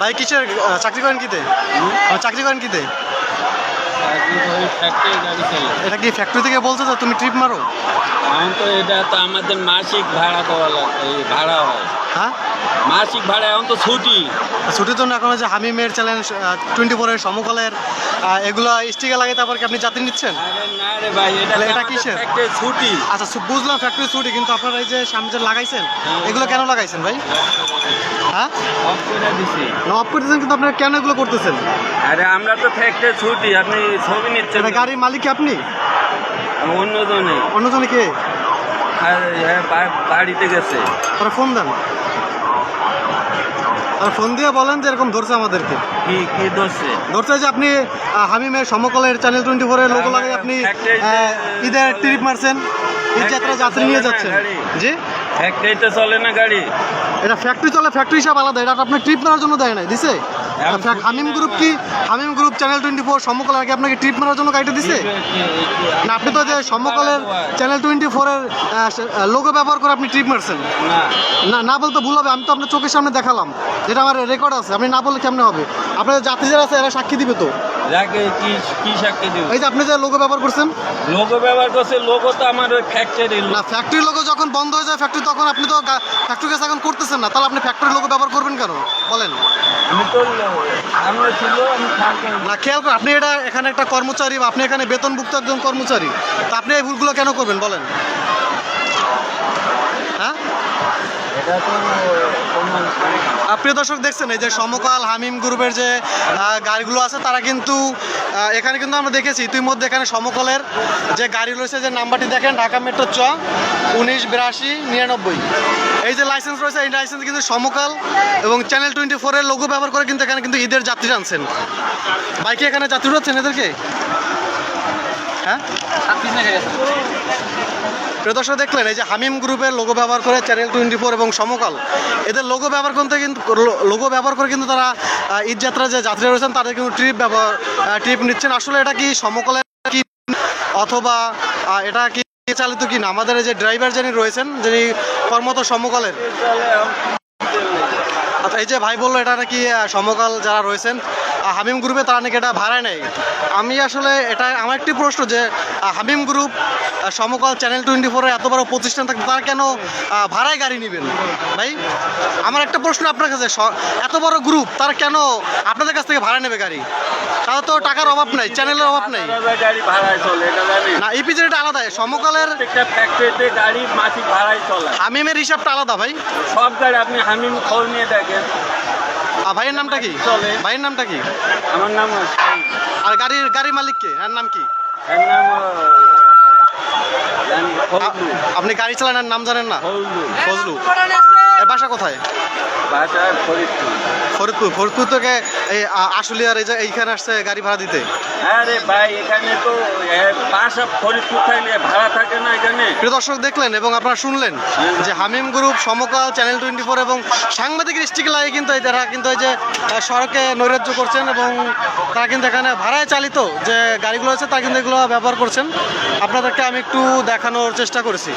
ভাই কিসের চাকরি করেন কিতে? চাকরি করেন কিতে? ফ্যাক্টরি গাড়ি এটা কি ফ্যাক্টরি থেকে বলছো তো তুমি ট্রিপ মারো? এখন তো এটা তো আমাদের মাসিক ভাড়া করা ভাড়া হয়। হ্যাঁ? মাসিক ভাড়া এখন তো ছুটি। ছুটির জন্য এখন যে হামিমের চ্যালেঞ্জ টোয়েন্টি ফোরের সমকালের এগুলো স্টিকার লাগে তারপর কি আপনি যাত্রী নিচ্ছেন? না রে ভাই এটা কিসের? ছুটি। আচ্ছা বুঝলাম ফ্যাক্টরি ছুটি কিন্তু আপনারা এই যে সামনে যে লাগাইছেন হ্যাঁ। এগুলো কেন লাগাইছেন ভাই? হ্যাঁ? অফ করে দিছি। কিন্তু আপনারা কেন এগুলো করতেছেন? আরে আমরা তো ফ্যাক্টরি ছুটি আপনি ছবি নিচ্ছেন গাড়ির মালিক কি আপনি? অন্য জনে অন্যজনে কে? আর হ্যাঁ বাড়িতে গেছে। ওরা ফোন দেন। আর ফোন দিয়ে বলেন যে এরকম ধরছে আমাদেরকে। কি কি ধরছে? ধরছে যে আপনি হামিমের সমকলের চ্যানেল টোয়েন্টি ফোরের লোগো লাগাই আপনি আহ, ঈদের ট্রিপ মারছেন। ঈদ যাত্রা যাত্রী নিয়ে যাচ্ছেন। জি? ফ্যাক্টরিতে চলে না গাড়ি? এটা ফ্যাক্টরি চলে ফ্যাক্টরি হিসাব আলাদা। এটা আপনার ট্রিপ নেওয়ার জন্য দেয় নাই দিছে? ফ্যাক- হামিম গ্রুপ কি? Hamim group channel twenty four Samakal আগে আপনাকে ট্রিপ মারার জন্য গাড়িটা দিছে? না আপনি তো যে সমকালের চ্যানেল টোয়েন্টি ফোরের লোগো ব্যবহার করে আপনি ট্রিপ মারছেন। না। না না বলতে ভুল হবে আমি তো আপনার চোখের সামনে দেখালাম। যেটা আমার রেকর্ড আছে আপনি না বললে কেমনে হবে? আপনার যাত্রী যারা আছে এরা সাক্ষী দিবে তো। যাকে কি কি সাক্ষী দিব? এই যে আপনি যে লোগো ব্যবহার করছেন? লোগো ব্যবহার করছে লোগো তো আমার ওই ফ্যাক্টরি না ফ্যাক্টরি লোগো যখন বন্ধ হয়ে যায় ফ্যাক্টরি তখন আপনি তো ফ্যাক্টরি কাজ এখন করতেছেন না তাহলে আপনি ফ্যাক্টরি লোগো ব্যবহার করবেন কেন? বলেন। আমি তো আমরা ছিল আমি না খেয়াল করুন আপনি এটা এখানে একটা কর্মচারী বা আপনি এখানে বেতনভুক্ত একজন কর্মচারী তা আপনি এই ভুলগুলো কেন করবেন? বলেন হ্যাঁ এটা তো কোনো প্রিয় দর্শক দেখছেন, এই যে সমকাল হামিম গ্রুপের যে গাড়িগুলো আছে, তারা কিন্তু এখানে কিন্তু আমরা দেখেছি, ইতিমধ্যে এখানে সমকলের যে গাড়ি রয়েছে, যে নাম্বারটি দেখেন, ঢাকা মেট্রো চ, উনিশ, বিরাশি, নিরানব্বই। এই যে লাইসেন্স রয়েছে, এই লাইসেন্স কিন্তু সমকাল এবং চ্যানেল টোয়েন্টি ফোরের লোগো ব্যবহার করে কিন্তু এখানে কিন্তু ঈদের যাত্রী আনছেন। বাইকে এখানে যাত্রী উঠাচ্ছেন এদেরকে? হ্যাঁ? প্রিয় দর্শক দেখলেন এই যে হামিম গ্রুপের লোগো ব্যবহার করে চ্যানেল টোয়েন্টি ফোর এবং সমকাল এদের লোগো ব্যবহার করতে কিন্তু লোগো ব্যবহার করে কিন্তু তারা আহ, ঈদ যাত্রা যে যাত্রী রয়েছেন তাদের কিন্তু ট্রিপ ব্যবহার ট্রিপ নিচ্ছেন। আসলে এটা কি সমকালের কি অথবা এটা কি চালিত কি না আমাদের যে ড্রাইভার যিনি রয়েছেন যিনি কর্মত সমকালের। আচ্ছা এই যে ভাই বলল এটা নাকি সমকাল যারা রয়েছেন হামিম গ্রুপে তারা নাকি এটা ভাড়ায় নেয়? আমি আসলে এটা আমার একটি প্রশ্ন যে Hamim group Samakal channel twenty ফোরের এত বড় প্রতিষ্ঠান থাকবে তারা কেন ভাড়ায় গাড়ি নেবেন? ভাই আমার একটা প্রশ্ন আপনার কাছে এত বড় গ্রুপ তারা কেন আপনাদের কাছ থেকে ভাড়া নেবে গাড়ি? তারা তো টাকার অভাব নাই চ্যানেলের অভাব নাই। গাড়ি ভাড়ায় চলে এটা না আলাদা সমকালের ফ্যাক্টরিতে গাড়ি মাসিক ভাড়ায় চলে। হামিমের হিসাবটা আলাদা ভাই। সব গাড়ি আপনি হামিম খোঁজ নিয়ে দেখেন। আর ভাইয়ের নামটা কি? চলে। ভাইয়ের নামটা কি? আমার নাম আর গাড়ির গাড়ির মালিক কে? এর নাম কি? এর নাম আপনি গাড়ি চালানোর নাম জানেন না? ফজলু ফজলু এর বাসা কোথায়? বাসা ফরিদপুর। ফরিদপুর। ফরিদপুর থেকে এই আশুলিয়ার এই যে এইখানে আসছে গাড়ি ভাড়া দিতে? আরে ভাই এখানে তো বাসা ফরিদপুর থাকলে ভাড়া থাকে না এখানে। প্রিয় দর্শক দেখলেন এবং আপনারা শুনলেন যে Hamim group Samakal channel twenty four এবং সাংবাদিকের স্টিক লাগে কিন্তু এই তারা কিন্তু এই যে সড়কে নৈরাজ্য করছেন এবং তারা কিন্তু এখানে ভাড়ায় চালিত যে গাড়িগুলো আছে তারা কিন্তু এগুলো ব্যবহার করছেন। আপনাদেরকে আমি একটু দেখানোর চেষ্টা করেছি।